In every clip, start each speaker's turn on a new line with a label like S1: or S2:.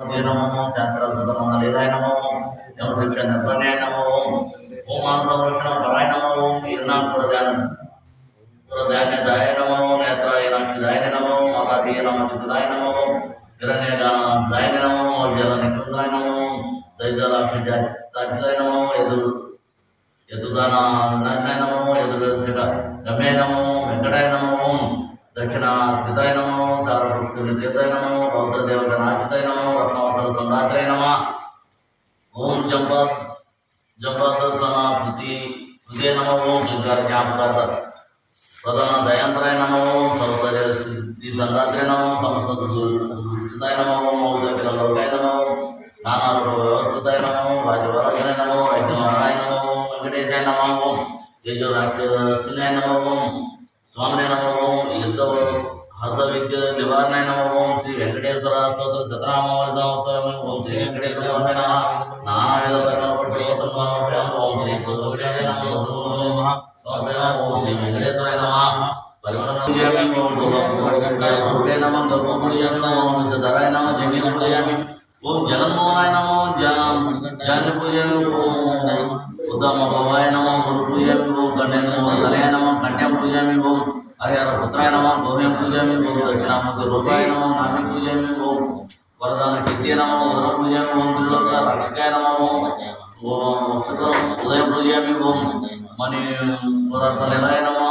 S1: నమో శాస్త్ర సుబ్రహ్మణ్యే నమో జమశిక్ష నిర్వహణే నమో ఓం మాన సంరక్షణ పరాయ నమో ఓం నమో నేత్రాయ నాక్షదాయ నమో మహాదీయ నమోదాయ నమో హిరణ్యదానాయ నమో మౌర్యాల నికృతాయ నమో దైతాక్షదాయ ఎదురు యదుదానాయ నమో యదుర్శిక గమ్యే నమో దక్షిణ స్థితాయ నమో సారపుష్ణ నమో బౌద్ధ దేవత నాచితాయ रात्रे नमा ओम जम्बत जम्बत सना भूति कृते नम ओम दुर्गा ज्ञापकात सदन दयंत्राय नम ओम सौंदर्य सिद्धि संगात्रे नम ओम समस्तुचिताय नम ओम औदपिल लोकाय नम ओम नाना रूप व्यवस्थिताय नम ओम राजवराजाय नम ओम नम ओम वेंकटेशाय नम ओम तेजोराक्षसिनाय नम ओम नम ओम युद्ध हृदय विद्या निवारणाय नम ओम श्री वेंकटेश्वर स्तोत्र सतनामावली ఓం జగన్మోహనాయ నమో
S2: జాని పూజలు
S1: ఉత్తమ భవాయ నమో గురు పూజలు కన్యాయ నమ కన్యా పూజమి ఓం హరిహర పుత్రాయ నమ గౌమ్య పూజమి ఓం దక్షిణామూర్తి రూపాయ నమ నాగ పూజమి ఓం వరదానికి విద్యనమో ఉదరం పూజామి ఓం త్రిలోక రక్షకాయ నమో. ఓం వక్షకరం ఉదయం పూజామి ఓం మణి పురాణాయ నమో.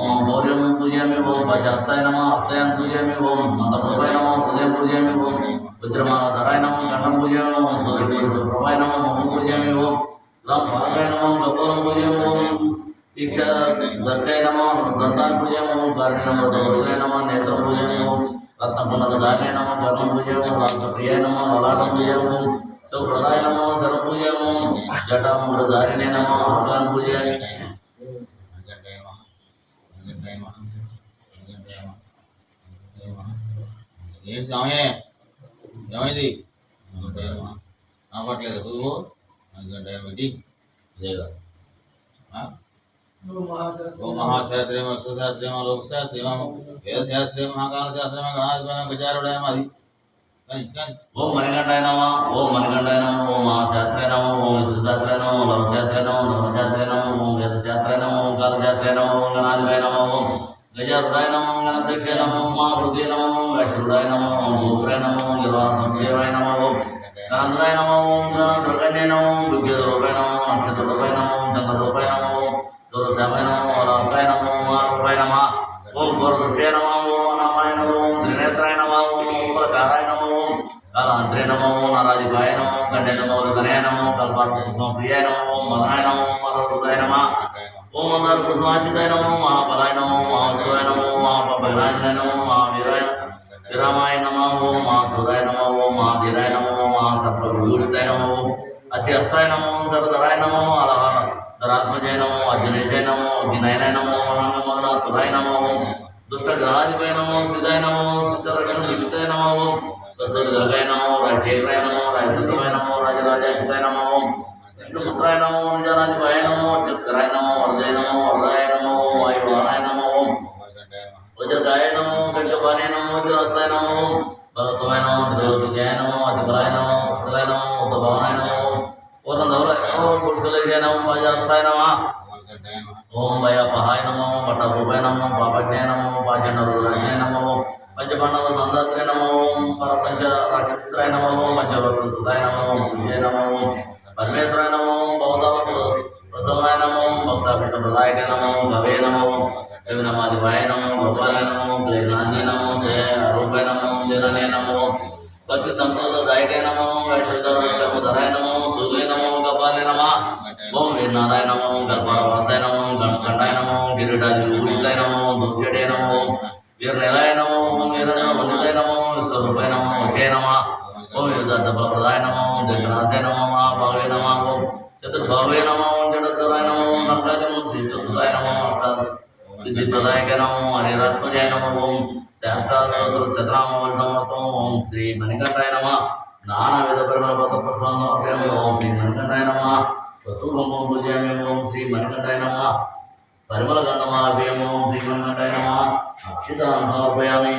S2: ఓం గౌర్యం
S1: పూజామి ఓం పశాస్తాయ నమ అస్తాయం పూజామి ఓం మందప్రభాయ నమో హృదయం పూజామి ఓం రుద్రమాన ధరాయ నమో కండం పూజామి ఓం ప్రభాయ నమో మహం పూజామి ఓం రామ్ పాకాయ నమో గౌరవం పూజామి ఓం దీక్ష దర్శయ నమో దంతాన్ పూజామి ఓం కార్యక్రమ నమ నేత్ర పూజామి ఓం రత్నపునక దానే నమ కర్మ పూజయామి ఓం రాష్ట్రప్రియాయ నమ లలాటం పూజయామి ఓం సౌప్రదాయ నమ సర్వ పూజయామి ఓం జటామూఢ దారిణే నమ ఆకాన్ పూజయామి
S2: ఏం సమయే ఏమైంది ఆపట్లేదు నువ్వు ఎందుకంటే ఏమిటి
S1: లేదా
S3: महाक्षात्री
S2: मत्स्यशास्त्री लोकशास्त्री वेदशास्त्री महाकालशास्त्री गणाधिपति गजारुडय आदि
S1: ओम मणिकंठाय नम ओम मणिकंठाय नम ओम नम ओम विश्वशास्त्राय नम लोकशास्त्राय ओम वेदशास्त्राय नम ओम कालशास्त्राय नम ओम गणाधिपाय नम ओम गजारुडाय नम नम ओम नम ओम वैश्रुडाय नम ओम नम
S2: कालांतरे नमो
S1: नाराधिपाय नमो कंडे नमो हृदय नमो कल्पात्म प्रिय नमो मधाय नमो मधुदाय नम।
S2: ओम अंदर कुसुमाचिताय नमो
S1: महापलाय नमो महाउदाय नमो महापगराजाय नमो, महावीराय
S2: विरामाय
S1: नमो, ओम महासुराय नमो, ओम महाधीराय नमो महासर्पभूषिताय नमो। असी हस्ताय नमो सर्वधराय नमो अलहरात्मजय नमो अजनेशाय नमो, अभिनयनाय नमो नमो नमो। नमो दुष्टग्रहाधिपाय భవాయ నమో పూర్ణ ధవలయోం ఓం వయ పహాయ నమో పట రూపాయ నమో పాపజ్ఞాయ నమో పాచనరుణ్యాయ నమో
S2: పంచపాండవ
S1: నందాత్రే నమో పరపంచ రాక్షసుత్రాయ నమో పంచవర్తృతాయ
S2: నమో భవే दायकाय
S1: नमो वैश्वधराय नमो सूर्य नमो कपाले नम
S2: ओम वीरनाथाय नमो गर्भावासाय
S1: नमो गणखंडाय नमो गिरिराजाय नमो दुर्जडे नमो वीरनिलाय नमो वीरनिलय नमो स्वरूपाय नमो विषय नम
S2: ओम युद्धाय नमो जगन्नाथाय नमो महाभावे नम ओम
S1: चतुर्भावे नमो जडोत्तराय नमो सप्ताय नमो श्रेष्ठ सुधाय नमो
S2: सिद्धिप्रदायक
S1: नमो हरिरात्मजाय नमो ओम శాస్త్రాలు హరిరాత్మజాయ నమో శతనామవల్ సమర్థం ఓం శ్రీ మణికంఠాయ నమ. నానా విధ పరిమళ పద పుష్పంగా ఓం శ్రీ మణికంఠాయ నమ. వసూభం పూజయామి. ఓం శ్రీ మణికంఠాయ నమ. పరిమళ గంధమాలభ్యం ఓం శ్రీ మణికంఠాయ నమ. అక్షితాన్ని సమర్పయామి